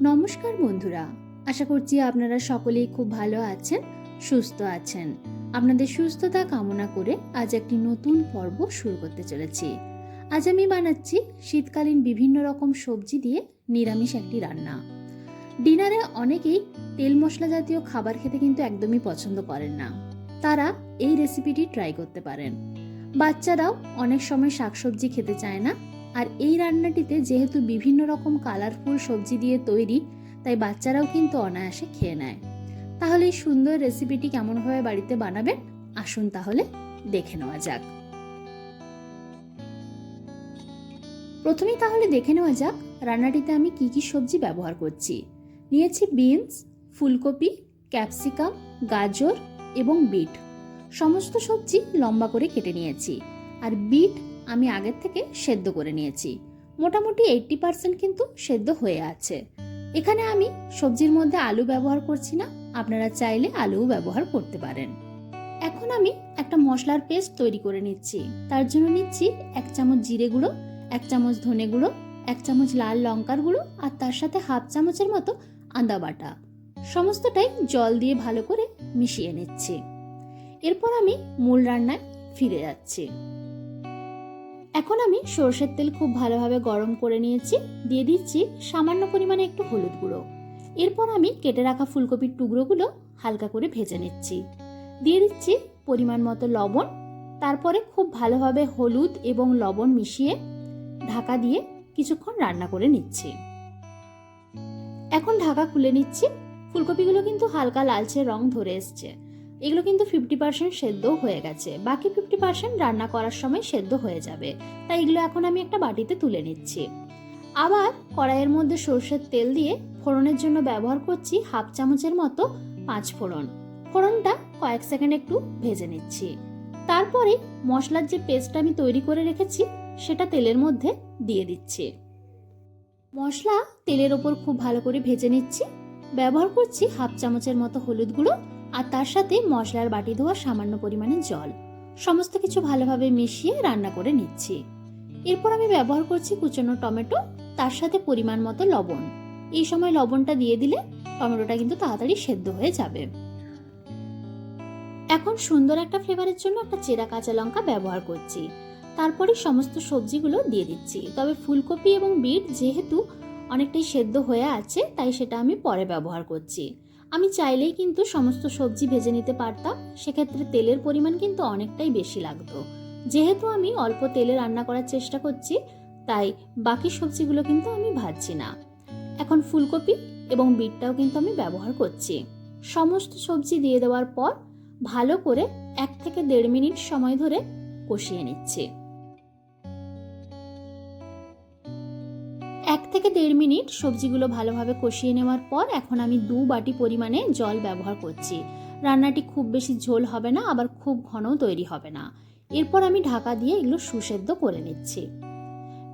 নমস্কার বন্ধুরা, আশা করছি আপনারা সকলেই খুব ভালো আছেন, সুস্থ আছেন। আপনাদের সুস্থতা কামনা করে আজ একটি নতুন পর্ব শুরু করতে চলেছি। আজ আমি বানাচ্ছি শীতকালীন বিভিন্ন রকম সবজি দিয়ে নিরামিষ একটি রান্না। ডিনারে অনেকেই তেল মশলা জাতীয় খাবার খেতে কিন্তু একদমই পছন্দ করেন না। তারা এই রেসিপিটি ট্রাই করতে পারেন। বাচ্চারাও অনেক সময় শাকসবজি খেতে চায় না আর এই রান্নাটিতে যেহেতু বিভিন্ন রকম কালারফুল সবজি দিয়ে তৈরি, তাই বাচ্চারাও কিন্তু অনায়াসে খেয়ে নেয়। তাহলে এই সুন্দর রেসিপিটি কেমনভাবে বাড়িতে বানাবেন? আসুন তাহলে দেখে নেওয়া যাক। প্রথমেই তাহলে দেখে নেওয়া যাক রান্নাটিতে আমি কি কি সবজি ব্যবহার করছি। নিয়েছি বিনস ফুলকপি ক্যাপসিকাম গাজর এবং বিট। সমস্ত সবজি লম্বা করে কেটে নিয়েছি। আর বিট আমি আগের থেকে সেদ্ধ করে নিয়েছি। মোটামুটি এইটটি পার্সেন্ট কিন্তু সেদ্ধ হয়ে আছে। এখানে আমি সবজির মধ্যে আলু ব্যবহার করছি না, আপনারা চাইলে আলুও ব্যবহার করতে পারেন। এখন আমি একটা মশলার পেস্ট তৈরি করে নিচ্ছি। তার জন্য নিচ্ছি এক চামচ জিরে গুঁড়ো, এক চামচ ধনে গুঁড়ো, এক চামচ লাল লঙ্কার গুঁড়ো আর তার সাথে হাফ চামচের মতো আদা বাটা। সমস্তটাই জল দিয়ে ভালো করে মিশিয়ে নিচ্ছি। এরপর আমি মূল রান্নায় ফিরে যাচ্ছি। এখন আমি সর্ষের তেল খুব ভালোভাবে গরম করে নিয়েছি, দিয়ে দিচ্ছি সামান্য পরিমাণে একটু হলুদ গুঁড়ো। এরপর আমি কেটে রাখা ফুলকপির টুকরোগুলো হালকা করে ভেজে নিচ্ছি। দিয়ে দিচ্ছি পরিমাণ মতো লবণ, তারপরে খুব ভালোভাবে হলুদ এবং লবণ মিশিয়ে ঢাকা দিয়ে কিছুক্ষণ রান্না করে নিচ্ছি। এখন ঢাকা খুলে নিচ্ছি, ফুলকপিগুলো কিন্তু হালকা লালচে রং ধরে এসছে। এগুলো কিন্তু ফিফটি পার্সেন্ট সেদ্ধ হয়ে গেছে। বাকি ফিফটি পার্সেন্ট রান্না করার সময় সেদ্ধ হয়ে যাবে। তাই এগুলো এখন আমি একটা বাটিতে তুলে নিচ্ছি। আবার কড়াইয়ের মধ্যে সর্ষের তেল দিয়ে ফোড়নের জন্য ব্যবহার করছি হাফ চামচের মতো পাঁচ ফোড়ন। ফোড়নটা কয়েক সেকেন্ড একটু ভেজে নিচ্ছি। তারপরে মশলার যে পেস্টটা আমি তৈরি করে রেখেছি, সেটা তেলের মধ্যে দিয়ে দিচ্ছি। মশলা তেলের ওপর খুব ভালো করে ভেজে নিচ্ছি। ব্যবহার করছি হাফ চামচের মতো হলুদ গুঁড়ো আর তার সাথে মশলার বাটি ধোয়া সামান্য পরিমাণে জল। সমস্ত কিছু ভালোভাবে মিশিয়ে রান্না করে নিচ্ছি। এরপর আমি ব্যবহার করছি কুচনো টমেটো, তার সাথে পরিমাণ মতো লবণ। এই সময় লবণটা দিয়ে দিলে টমেটোটা কিন্তু তাড়াতাড়ি সেদ্ধ হয়ে যাবে। এখন সুন্দর একটা ফ্লেভারের জন্য একটা চেরা কাঁচা লঙ্কা ব্যবহার করছি। তারপরে সমস্ত সবজিগুলো দিয়ে দিচ্ছি। তবে ফুলকপি এবং বিট যেহেতু অনেকটাই সেদ্ধ হয়ে আছে, তাই সেটা আমি পরে ব্যবহার করছি। আমি চাইলেই কিন্তু সমস্ত সবজি ভেজে নিতে পারতাম, সেক্ষেত্রে তেলের পরিমাণ কিন্তু অনেকটাই বেশি লাগতো। যেহেতু আমি অল্প তেলে রান্না করার চেষ্টা করছি, তাই বাকি সবজিগুলো কিন্তু আমি ভাজছি না। এখন ফুলকপি এবং বিটটাও কিন্তু আমি ব্যবহার করছি। সমস্ত সবজি দিয়ে দেওয়ার পর ভালো করে এক থেকে দেড় মিনিট সময় ধরে কষিয়ে নিচ্ছি। এক থেকে দেড় মিনিট সবজিগুলো ভালোভাবে কষিয়ে নেওয়ার পর এখন আমি দু বাটি পরিমাণে জল ব্যবহার করছি। রান্নাটি খুব বেশি ঝোল হবে না, আবার খুব ঘনও তৈরি হবে না। এরপর আমি ঢাকা দিয়ে এগুলো সুসেদ্ধ করে নিচ্ছি।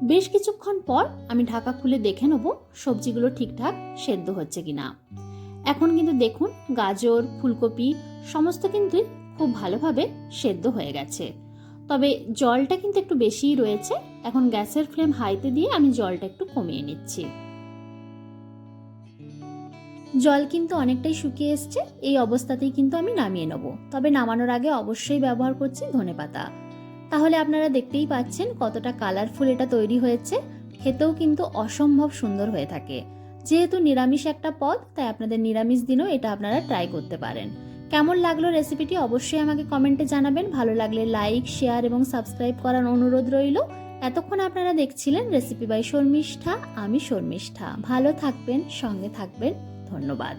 বেশ কিছুক্ষণ পর আমি ঢাকা খুলে দেখে নেব সবজিগুলো ঠিকঠাক সেদ্ধ হচ্ছে কিনা। এখন কিন্তু দেখুন গাজর, ফুলকপি, সমস্ত কিন্তু খুব ভালোভাবে সেদ্ধ হয়ে গেছে। তবে জলটা কিন্তু একটু বেশিই রয়েছে। এখন গ্যাসের ফ্লেম হাইতে দিয়ে আমি জলটা একটু কমিয়ে নিচ্ছি। জল কিন্তু অনেকটাই শুকিয়ে এসছে। এই অবস্থাতেই কিন্তু আমি নামিয়ে নেব। তবে নামানোর আগে অবশ্যই ব্যবহার করছি ধনেপাতা তাহলে আপনারা দেখতেই পাচ্ছেন কতটা কালারফুল এটা তৈরি হয়েছে। খেতেও কিন্তু অসম্ভব সুন্দর হয়ে থাকে। যেহেতু নিরামিষ একটা পদ, তাই আপনাদের নিরামিষ দিনও এটা আপনারা ট্রাই করতে পারেন। কেমন লাগল রেসিপিটি অবশ্যই আমাকে কমেন্টে জানাবেন। ভালো লাগলে লাইক শেয়ার এবং সাবস্ক্রাইব করার অনুরোধ রইল। এতক্ষণ আপনারা দেখছিলেন রেসিপি বাই শর্মিষ্ঠা, আমি শর্মিষ্ঠা। ভালো থাকবেন, সঙ্গে থাকবেন। ধন্যবাদ।